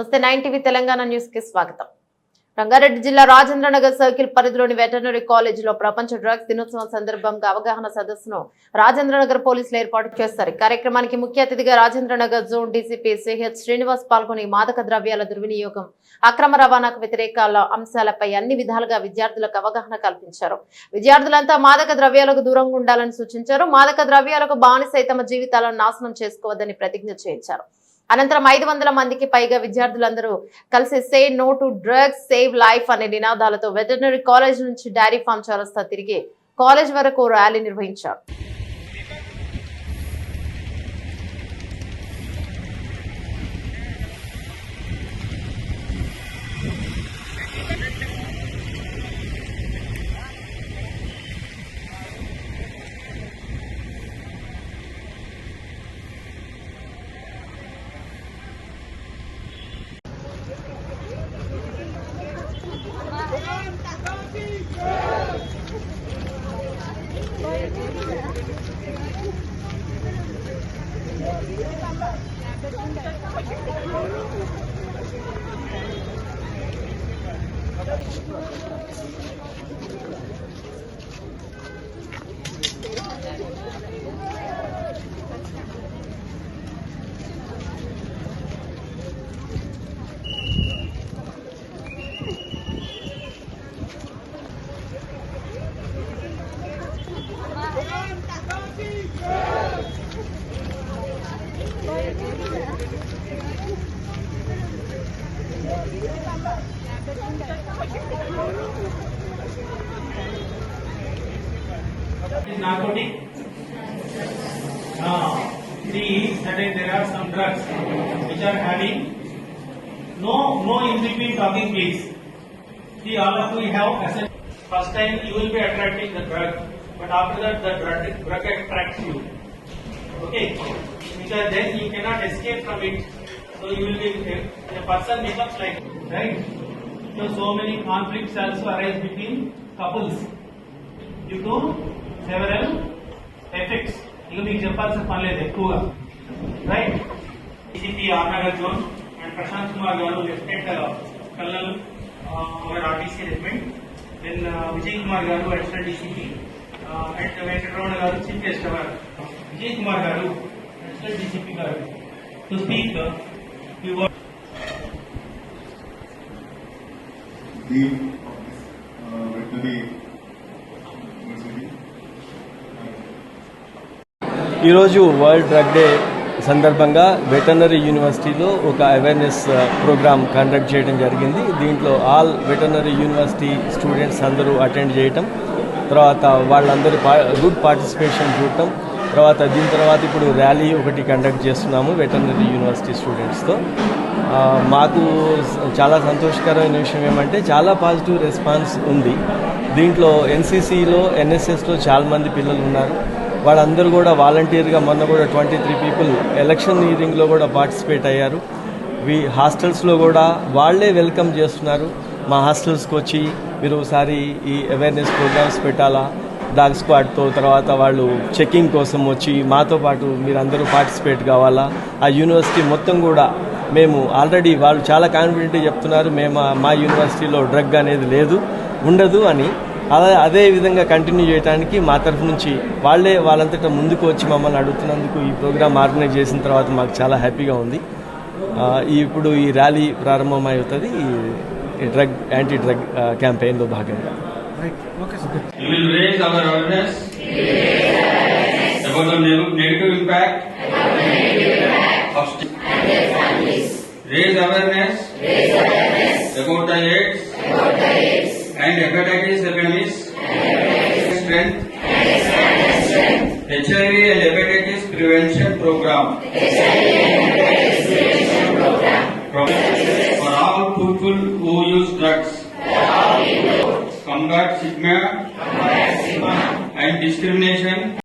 నమస్తే. Nine TV Telangana న్యూస్కి స్వాగతం. రంగారెడ్డి జిల్లా రాజేంద్రనగర్ సర్కిల్ పరిధిలోని వెటర్నరీ కాలేజీలో ప్రపంచ డ్రగ్స్ దినోత్సవం సందర్భంగా అవగాహన సదస్సును రాజేంద్రనగర్ పోలీసులు ఏర్పాటు చేస్తారు కార్యక్రమానికి ముఖ్య అతిథిగా Rajendranagar zone DCP CH Srinivas పాల్గొని మాదక ద్రవ్యాల దుర్వినియోగం అక్రమ రవాణాకు వ్యతిరేకాల అంశాలపై అన్ని విధాలుగా విద్యార్థులకు అవగాహన కల్పించారు. విద్యార్థులంతా మాదక ద్రవ్యాలకు దూరంగా ఉండాలని సూచించారు. మాదక ద్రవ్యాలకు బానిసై తమ జీవితాలను నాశనం చేసుకోవద్దని ప్రతిజ్ఞ చేయించారు. అనంతరం ఐదు వందల మందికి పైగా విద్యార్థులందరూ కలిసి say no to drugs save life అనే నినాదాలతో వెటర్నరీ కాలేజ్ నుంచి డైరీ ఫామ్ చౌరస్తా తిరిగి కాలేజ్ వరకు ర్యాలీ నిర్వహించారు. Thank you. Is narcotic. Uh, see that there are some drugs which are having no no in between talking please. See all of you have assessed. First time you will be attracting the drug, but after that the drug, drug attracts you. Okay, then you cannot escape from it. So you will be a, person becomes like right. So so many conflicts also arise between couples. due to several effects ఇక మీకు చెప్పాల్సిన పని లేదు ఎక్కువగా right DCP ఆర్నగర్ zone and Prashant Kumar garu lieutenant colonel RTC regiment then Vijay Kumar garu additional DCP and Venkataramana garu chief guest our Vijay Kumar garu additional DCP garu to dean of this uh, veterinary university. ఈరోజు world drug day సందర్భంగా veterinary యూనివర్సిటీలో ఒక awareness program conduct చేయడం జరిగింది దీంట్లో all veterinary university students అందరూ attend చేయటం తర్వాత వాళ్ళందరూ గుడ్ పార్టిసిపేషన్ చూడటం తర్వాత దీని తర్వాత ఇప్పుడు ర్యాలీ ఒకటి కండక్ట్ చేస్తున్నాము వెటర్నరీ యూనివర్సిటీ స్టూడెంట్స్తో. మాకు చాలా సంతోషకరమైన విషయం ఏమంటే చాలా పాజిటివ్ రెస్పాన్స్ ఉంది. దీంట్లో ఎన్సీసీలో ఎన్ఎస్ఎస్లో చాలామంది పిల్లలు ఉన్నారు. వాళ్ళందరూ కూడా వాలంటీర్గా మొన్న కూడా ట్వంటీ త్రీ పీపుల్ ఎలక్షన్ ఈరింగ్లో కూడా పార్టిసిపేట్ అయ్యారు. వి హాస్టల్స్లో కూడా వాళ్ళే వెల్కమ్ చేస్తున్నారు. మా హాస్టల్స్కి వచ్చి మీరు ఒకసారి ఈ అవేర్నెస్ ప్రోగ్రామ్స్ పెట్టాలా? డాగ్ స్క్వాడ్తో తర్వాత వాళ్ళు చెకింగ్ కోసం వచ్చి మాతో పాటు మీరందరూ పార్టిసిపేట్ కావాలా? ఆ యూనివర్సిటీ మొత్తం కూడా మేము ఆల్రెడీ వాళ్ళు చాలా కాన్ఫిడెంట్గా చెప్తున్నారు మేము మా- యూనివర్సిటీలో డ్రగ్ అనేది లేదు ఉండదు అని. అలా అదే విధంగా కంటిన్యూ చేయడానికి మా తరఫు నుంచి వాళ్ళే వాళ్ళంతటా ముందుకు వచ్చి మమ్మల్ని అడుగుతున్నందుకు ఈ ప్రోగ్రామ్ ఆర్గనైజ్ చేసిన తర్వాత మాకు చాలా హ్యాపీగా ఉంది. ఇప్పుడు ఈ ర్యాలీ ప్రారంభమవుతుంది. ఈ డ్రగ్ యాంటీ డ్రగ్ క్యాంపెయిన్లో భాగంగా. We will raise our awareness about the neg- negative impact of st- raise awareness about the AIDS and hepatitis epidemics strength HIV and hepatitis prevention program Pro- combat stigma and discrimination